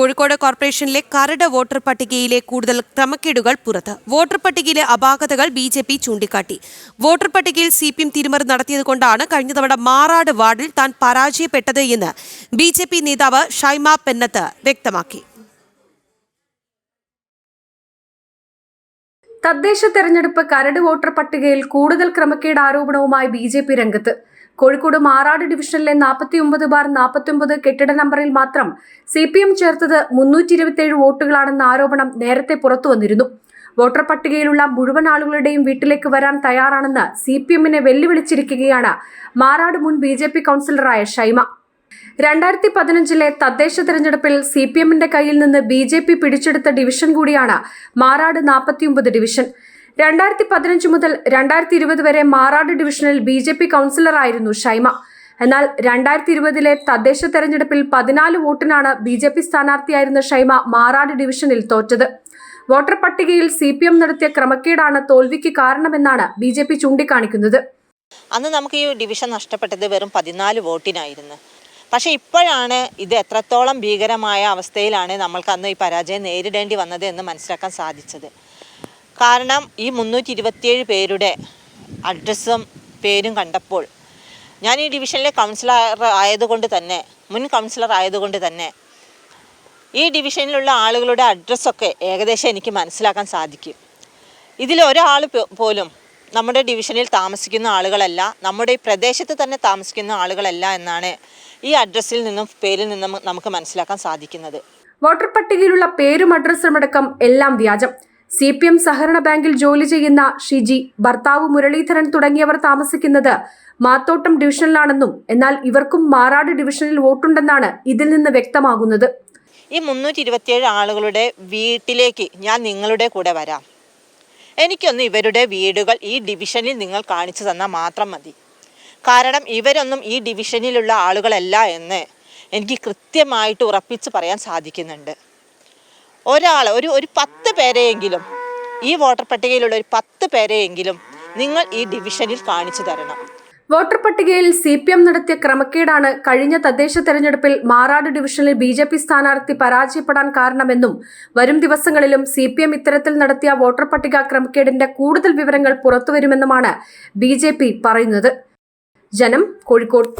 കോഴിക്കോട് കോർപ്പറേഷനിലെ കരട് വോട്ടർ പട്ടികയിലെ കൂടുതൽ ക്രമക്കേടുകൾ പുറത്ത്. വോട്ടർ പട്ടികയിലെ അപാകതകൾ ബി ജെ പി ചൂണ്ടിക്കാട്ടി. വോട്ടർ പട്ടികയിൽ സി പി എം തിരിമറി നടത്തിയതുകൊണ്ടാണ് കഴിഞ്ഞ തവണ മാറാട് വാർഡിൽ താൻ പരാജയപ്പെട്ടത് എന്ന് ബി ജെ പി നേതാവ് ഷൈമ പെന്നത്ത് വ്യക്തമാക്കി. തദ്ദേശ തെരഞ്ഞെടുപ്പ് കരട് വോട്ടർ പട്ടികയിൽ കൂടുതൽ ക്രമക്കേട് ആരോപണവുമായി ബി ജെ പി രംഗത്ത്. കോഴിക്കോട് മാറാട് ഡിവിഷനിലെ നാൽപ്പത്തി ഒമ്പത് ബാർ നാൽപ്പത്തി കെട്ടിട നമ്പറിൽ മാത്രം സി പി എം ചേർത്തത് മുന്നൂറ്റി ഇരുപത്തിയേഴ് വോട്ടുകളാണെന്ന ആരോപണം നേരത്തെ പുറത്തു വന്നിരുന്നു. വോട്ടർ പട്ടികയിലുള്ള മുഴുവൻ ആളുകളുടെയും വീട്ടിലേക്ക് വരാൻ തയ്യാറാണെന്ന് സി പി എമ്മിനെ വെല്ലുവിളിച്ചിരിക്കുകയാണ് മാറാട് മുൻ ബി ജെ പി കൗൺസിലറായ ഷൈമ. രണ്ടായിരത്തി പതിനഞ്ചിലെ തദ്ദേശ തെരഞ്ഞെടുപ്പിൽ സി പി എമ്മിന്റെ കയ്യിൽ നിന്ന് ബി ജെ പി പിടിച്ചെടുത്ത ഡിവിഷൻ കൂടിയാണ് മാറാട് നാൽപ്പത്തിയൊമ്പത് ഡിവിഷൻ. രണ്ടായിരത്തി പതിനഞ്ച് മുതൽ രണ്ടായിരത്തി ഇരുപത് വരെ മാറാട് ഡിവിഷനിൽ ബി ജെ പി കൗൺസിലറായിരുന്നു ഷൈമ. എന്നാൽ രണ്ടായിരത്തി ഇരുപതിലെ തദ്ദേശ തെരഞ്ഞെടുപ്പിൽ പതിനാല് വോട്ടിനാണ് ബി ജെ പി സ്ഥാനാർത്ഥിയായിരുന്ന ഷൈമ മാറാട് ഡിവിഷനിൽ തോറ്റത്. വോട്ടർ പട്ടികയിൽ സി പി എം നടത്തിയ ക്രമക്കേടാണ് തോൽവിക്ക് കാരണമെന്നാണ് ബി ജെ പി ചൂണ്ടിക്കാണിക്കുന്നത്. അന്ന് നമുക്ക് ഈ ഡിവിഷൻ നഷ്ടപ്പെട്ടത് വെറും പതിനാല് വോട്ടിനായിരുന്നു. പക്ഷേ ഇപ്പോഴാണ് ഇത് എത്രത്തോളം ഭീകരമായ അവസ്ഥയിലാണ് നമ്മൾക്ക് അന്ന് ഈ പരാജയം നേരിടേണ്ടി വന്നത് എന്ന് മനസ്സിലാക്കാൻ സാധിച്ചത്. കാരണം ഈ മുന്നൂറ്റി ഇരുപത്തിയേഴ് പേരുടെ അഡ്രസ്സും പേരും കണ്ടപ്പോൾ ഞാൻ ഈ ഡിവിഷനിലെ കൗൺസിലർ ആയതുകൊണ്ട് തന്നെ മുൻ കൗൺസിലർ ആയതുകൊണ്ട് തന്നെ ഈ ഡിവിഷനിലുള്ള ആളുകളുടെ അഡ്രസ്സൊക്കെ ഏകദേശം എനിക്ക് മനസ്സിലാക്കാൻ സാധിക്കും. ഇതിൽ ഒരാൾ പോലും നമ്മുടെ ഡിവിഷനിൽ താമസിക്കുന്ന ആളുകളല്ല നമ്മുടെ ഈ പ്രദേശത്ത് തന്നെ താമസിക്കുന്ന ആളുകളല്ല എന്നാണ് ഈ അഡ്രസ്സിൽ നിന്നും പേരിൽ നിന്നും നമുക്ക് മനസ്സിലാക്കാൻ സാധിക്കുന്നത്. വോട്ടർ പട്ടികയിലുള്ള പേരും അഡ്രസ്സും അടക്കം എല്ലാം വ്യാജം. സി പി എം സഹകരണ ബാങ്കിൽ ജോലി ചെയ്യുന്ന ഷിജി ഭർത്താവ് മുരളീധരൻ തുടങ്ങിയവർ താമസിക്കുന്നത് മാത്തോട്ടം ഡിവിഷനിലാണെന്നും എന്നാൽ ഇവർക്കും മാറാട് ഡിവിഷനിൽ വോട്ടുണ്ടെന്നാണ് ഇതിൽ നിന്ന് വ്യക്തമാകുന്നത്. ഈ മുന്നൂറ്റി ഇരുപത്തിയേഴ് ആളുകളുടെ വീട്ടിലേക്ക് ഞാൻ നിങ്ങളുടെ കൂടെ വരാം. എനിക്കൊന്ന് ഇവരുടെ വീടുകൾ ഈ ഡിവിഷനിൽ നിങ്ങൾ കാണിച്ചു തന്നാൽ മാത്രം മതി. കാരണം ഇവരൊന്നും ഈ ഡിവിഷനിലുള്ള ആളുകളല്ല എന്ന് എനിക്ക് കൃത്യമായിട്ട് ഉറപ്പിച്ച് പറയാൻ സാധിക്കുന്നുണ്ട്. ഒരാൾ ഒരു ഒരു പത്ത് പേരെയെങ്കിലും ഈ വോട്ടർ പട്ടികയിലുള്ള ഒരു പത്ത് പേരെയെങ്കിലും നിങ്ങൾ ഈ ഡിവിഷനിൽ കാണിച്ചു തരണം. വോട്ടർ പട്ടികയിൽ സി പി എം നടത്തിയ ക്രമക്കേടാണ് കഴിഞ്ഞ തദ്ദേശ തെരഞ്ഞെടുപ്പിൽ മാറാട് ഡിവിഷനിൽ ബി ജെ പി സ്ഥാനാർത്ഥി പരാജയപ്പെടാൻ കാരണമെന്നും വരും ദിവസങ്ങളിലും സി പി എം ഇത്തരത്തിൽ നടത്തിയ വോട്ടർ പട്ടിക ക്രമക്കേടിന്റെ കൂടുതൽ വിവരങ്ങൾ പുറത്തുവരുമെന്നുമാണ് ബി ജെ പി പറയുന്നത്. ജനം കോഴിക്കോട്.